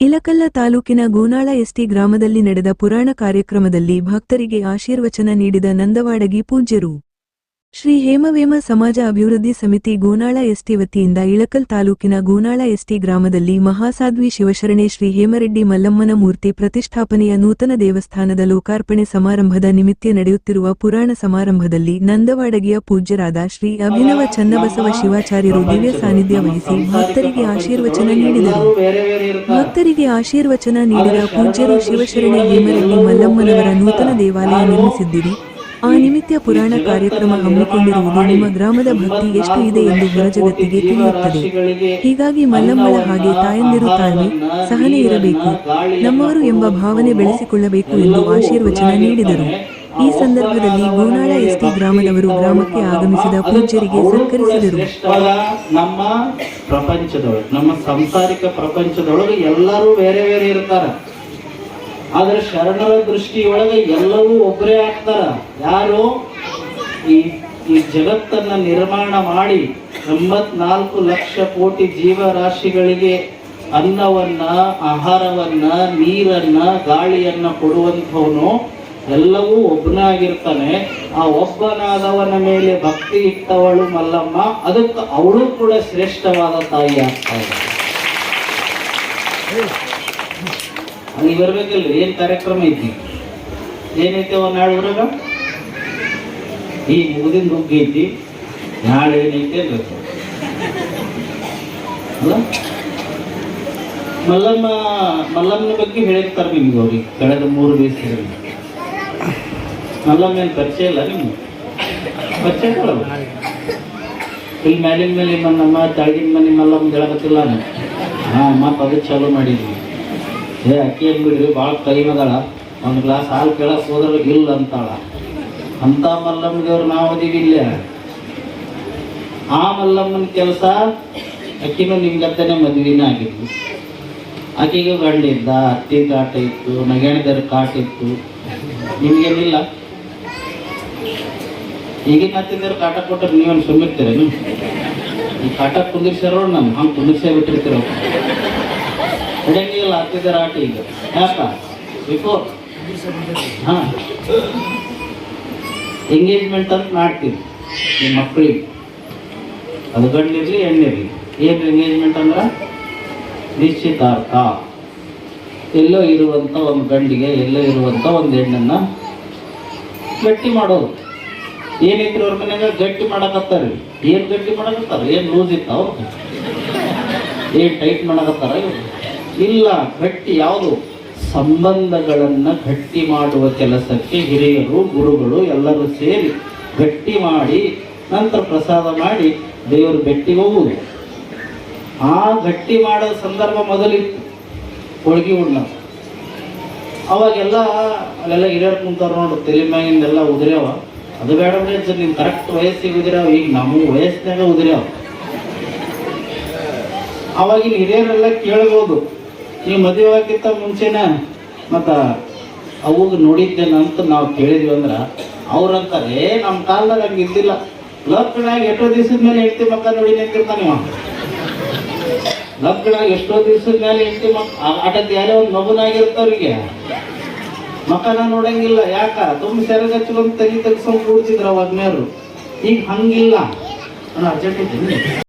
ಇಲಕಲ್ಲ ತಾಲೂಕಿನ ಗೋನಾಳ ಎಸ್ಟಿ ಗ್ರಾಮದಲ್ಲಿ ನಡೆದ ಪುರಾಣ ಕಾರ್ಯಕ್ರಮದಲ್ಲಿ ಭಕ್ತರಿಗೆ ಆಶೀರ್ವಚನ ನೀಡಿದ ನಂದವಾಡಗಿ ಪೂಜ್ಯರು. ಶ್ರೀ ಹೇಮವೇಮ ಸಮಾಜ ಅಭಿವೃದ್ಧಿ ಸಮಿತಿ ಗೋನಾಳ ಎಸ್ಟಿ ವತಿಯಿಂದ ಇಳಕಲ್ ತಾಲೂಕಿನ ಗೋನಾಳ ಎಸ್ಟಿ ಗ್ರಾಮದಲ್ಲಿ ಮಹಾಸಾಧ್ವಿ ಶಿವಶರಣೆ ಶ್ರೀ ಹೇಮರೆಡ್ಡಿ ಮಲ್ಲಮ್ಮನ ಮೂರ್ತಿ ಪ್ರತಿಷ್ಠಾಪನೆಯ ನೂತನ ದೇವಸ್ಥಾನದ ಲೋಕಾರ್ಪಣೆ ಸಮಾರಂಭದ ನಿಮಿತ್ತ ನಡೆಯುತ್ತಿರುವ ಪುರಾಣ ಸಮಾರಂಭದಲ್ಲಿ ನಂದವಾಡಗಿಯ ಪೂಜ್ಯರಾದ ಶ್ರೀ ಅಭಿನವ ಚನ್ನಬಸವ ಶಿವಾಚಾರ್ಯರು ದಿವ್ಯ ಸಾನ್ನಿಧ್ಯ ವಹಿಸಿ ಭಕ್ತರಿಗೆ ಆಶೀರ್ವಚನ ನೀಡಿದರು. ಭಕ್ತರಿಗೆ ಆಶೀರ್ವಚನ ನೀಡಿದ ಪೂಜ್ಯರು ಶಿವಶರಣೆ ಹೇಮರೆಡ್ಡಿ ಮಲ್ಲಮ್ಮನವರ ನೂತನ ದೇವಾಲಯ ನಿರ್ಮಿಸಿದ್ದಿರಿ. ಆ ನಿಮಿತ್ಯ ಪುರಾಣ ಕಾರ್ಯಕ್ರಮ ಹಮ್ಮಿಕೊಂಡಿರುವುದು ನಿಮ್ಮ ಗ್ರಾಮದ ಭಕ್ತಿ ಎಷ್ಟು ಇದೆ ಎಂದು ಹೊರಜಗತ್ತಿಗೆ ತಿಳಿಯುತ್ತದೆ. ಹೀಗಾಗಿ ಮಲ್ಲಮ್ಮಳ ಹಾಗೆ ತಾಯಂದಿರು ತಾಳ್ಮೆ ಸಹನೆ ಇರಬೇಕು. ನಮ್ಮವರು ಎಂಬ ಭಾವನೆ ಬೆಳೆಸಿಕೊಳ್ಳಬೇಕು ಎಂದು ಆಶೀರ್ವಚನ ನೀಡಿದರು. ಈ ಸಂದರ್ಭದಲ್ಲಿ ಗೋನಾಳ ಎಸ್ಟಿ ಗ್ರಾಮದವರು ಗ್ರಾಮಕ್ಕೆ ಆಗಮಿಸಿದ ಪೂಜ್ಯರಿಗೆ ಸತ್ಕರಿಸಿದರು. ನಮ್ಮ ಪ್ರಪಂಚದೊಳಗೆ, ನಮ್ಮ ಸಂಸಾರಿಕ ಪ್ರಪಂಚದೊಳಗೆ ಎಲ್ಲರೂ ಬೇರೆ ಬೇರೆ ಇರ್ತಾರ. ಆದ್ರೆ ಶರಣರ ದೃಷ್ಟಿಯೊಳಗೆ ಎಲ್ಲವೂ ಒಬ್ಬರೇ ಆಗ್ತಾರ. ಯಾರು? ಈ ಈ ಜಗತ್ತನ್ನ ನಿರ್ಮಾಣ ಮಾಡಿ ಎಂಬತ್ನಾಲ್ಕು ಲಕ್ಷ ಕೋಟಿ ಜೀವರಾಶಿಗಳಿಗೆ ಅನ್ನವನ್ನ, ಆಹಾರವನ್ನ, ನೀರನ್ನ, ಗಾಳಿಯನ್ನ ಕೊಡುವಂಥವನು ಎಲ್ಲವೂ ಒಬ್ಬನಾಗಿರ್ತಾನೆ. ಆ ಒಬ್ಬನಾದವನ ಮೇಲೆ ಭಕ್ತಿ ಇಟ್ಟವಳು ಮಲ್ಲಮ್ಮ, ಅದಕ್ಕೆ ಅವಳು ಕೂಡ ಶ್ರೇಷ್ಠವಾದ ತಾಯಿ ಆಗ್ತಾಳೆ. ಅಲ್ಲಿ ಬರ್ಬೇಕಲ್ರಿ, ಏನು ಕಾರ್ಯಕ್ರಮ ಐತಿ? ಏನೈತಿ ಅವ ನಾಳೆ ಊರಾಗ? ಈ ಮುಗಿದಿನ ನುಗ್ಗಿ ಐತಿ. ನಾಳೆ ಏನೈತಿ ಅನ್ಬೇಕು ಮಲ್ಲಮ್ಮ, ಮಲ್ಲಮ್ಮನ ಬಗ್ಗೆ ಹೇಳಿರ್ತಾರೆ ನಿಮ್ಗೆ ಅವ್ರಿಗೆ ಕಳೆದ ಮೂರು ದಿವಸದಲ್ಲಿ. ಮಲ್ಲಮ್ಮ ಏನು ಪರಿಚಯ ಇಲ್ಲ ನಿಮ್ಗೆ? ಪರಿಚಯ ಕೊಡಲ್ಲ ಇಲ್ಲಿ ಮ್ಯಾಲಿನ ಮೇಲೆ ಮನ್ನಮ್ಮ ತಳಗಿನ ಮನೆ ಮಲ್ಲಮ್ಮ ಹೇಳಬೇಕಿಲ್ಲ ನಾನು. ಹಾಂ, ಮತ್ತೆ ಅದು ಚಾಲೂ ಮಾಡಿದ್ವಿ. ಏ, ಅಕ್ಕಿ ಏನ್ ಬಿಡ್ರಿ? ಭಾಳ ಅದಾಳ. ಒಂದು ಗ್ಲಾಸ್ ಹಾಲು ಕೇಳ ಸೋದರ ಇಲ್ಲ ಅಂತಾಳ. ಅಂತ ಮಲ್ಲಮ್ಮದೇವ್ರು ನಾವು ಅದೀವಿ ಇಲ್ಲೇ. ಆ ಮಲ್ಲಮ್ಮನ ಕೆಲಸ ಅಕ್ಕಿನೂ ನಿಮ್ಗತ್ತನೆ ಮದುವೆನೇ ಆಗಿದ್ವಿ. ಆಕೆಗೆ ಗಂಡಿದ್ದ ಅತ್ತಿ ಕಾಟ ಇತ್ತು ನಗೆಣದರ ಕಾಟ ಇತ್ತು. ನಿಮ್ಗೇನಿಲ್ಲ? ಈಗಿನ ಹತ್ತಿದ್ರೆ ಕಾಟ ಕೊಟ್ಟರೆ ನೀವೇನು ಸುಮ್ಮಿರ್ತೀರೇನು ಈ ಕಾಟ ಕುಂದಿರ್ಸಾರೋ ನಾನು ಹಂಗೆ ಕುಂದಿರ್ಸೇ ಬಿಟ್ಟಿರ್ತೀರೋ ನಡೆಯಂಗಿಲ್ಲ ಹತ್ತಿದ್ದರ ಆಟ ಈಗ. ಯಾಕ? ಬಿಫೋರ್ ಹಾ. ಎಂಗೇಜ್ಮೆಂಟ್ ಅಂತ ಮಾಡ್ತೀವಿ ನಿಮ್ಮ ಮಕ್ಕಳಿಗೆ ಅದು ಗಂಡಿರಲಿ, ಹೆಣ್ಣಿರಲಿ. ಏನು ಎಂಗೇಜ್ಮೆಂಟ್ ಅಂದ್ರೆ? ನಿಶ್ಚಿತಾರ್ಥ. ಎಲ್ಲೋ ಇರುವಂಥ ಒಂದು ಗಂಡಿಗೆ, ಎಲ್ಲೋ ಇರುವಂಥ ಒಂದು ಹೆಣ್ಣನ್ನು ಗಟ್ಟಿ ಮಾಡೋದು. ಏನಿದ್ರು ಅವ್ರ ಮನೆಯಾಗ ಗಟ್ಟಿ ಮಾಡಕತ್ತಾರ ಏನು ಗಟ್ಟಿ ಮಾಡಕತ್ತಾರ? ಏನು ಲೂಸ್ ಇತ್ತು ಅವ್ರು ಏನು ಟೈಟ್ ಮಾಡಕತ್ತಾರ ಇವ್ರು? ಇಲ್ಲ, ಗಟ್ಟಿ ಯಾವುದು? ಸಂಬಂಧಗಳನ್ನು ಗಟ್ಟಿ ಮಾಡುವ ಕೆಲಸಕ್ಕೆ ಹಿರಿಯರು, ಗುರುಗಳು ಎಲ್ಲರೂ ಸೇರಿ ಗಟ್ಟಿ ಮಾಡಿ, ನಂತರ ಪ್ರಸಾದ ಮಾಡಿ ದೇವರು ಗಟ್ಟಿ ಹೋಗುವುದು. ಆ ಗಟ್ಟಿ ಮಾಡೋ ಸಂದರ್ಭ ಮೊದಲಿತ್ತು. ಹೋಳ್ಗಿ ಉಣ್ಣ ಅವಾಗೆಲ್ಲ ಅಲ್ಲೆಲ್ಲ ಹಿರಿಯರು ಕುಂತಾರ ನೋಡು, ತಲೆ ಮ್ಯಾಗಿಂದೆಲ್ಲ ಉದುರ್ಯಾವ. ಅದು ಬೇಡ ಅಂದ್ರೆ ಕರೆಕ್ಟ್ ವಯಸ್ಸಿಗೆ ಉದಿರ್ಯಾವ. ಈಗ ನಮ್ಮ ವಯಸ್ಸಿನಾಗ ಉದುರ್ಯಾವ. ಅವಾಗಿನ ಹಿರಿಯರೆಲ್ಲ ಕೇಳ್ಬೋದು ಈ ಮದುವೆ ಆಗಿತ್ತ ಮುಂಚೆನ ಮತ್ತು ಅವಾಗ ನೋಡಿದ್ದೇನೆ ಅಂತ ನಾವು ಕೇಳಿದ್ವಿ ಅಂದ್ರೆ ಅವ್ರಂತಾರೆ ನಮ್ಮ ಕಾಲದಾಗ ಹಂಗೆ ಇದ್ದಿಲ್ಲ. ಲಗ್ನಾಗ ಎಷ್ಟೋ ದಿವಸದ ಮೇಲೆ ಹೆಂಡತಿ ಮಕ್ಕ ನೋಡಿ ನಿಂತಿರ್ತಾನೆ ಇವ. ಲಗ್ನಾಗ ಎಷ್ಟೋ ದಿವಸದ ಮೇಲೆ ಹೆಂಡತಿ ಮಕ್ಕ ಆಟದ ಯಾರೇ ಒಂದು ಮಗುನಾಗಿರ್ತವ್ರಿಗೆ ಮಕ್ಕನ ನೋಡಂಗಿಲ್ಲ. ಯಾಕ? ತುಂಬ ಸೆರಗ್ ಹಚ್ಕೊಂಡ್ ತೆಗಿ ತೆಗ್ಸ್ಕೊಂಡ್ ಕೂಡ್ತಿದ್ರು ಮೇರು ಈಗ ಹಂಗಿಲ್ಲ. ಅರ್ಜೆಂಟ್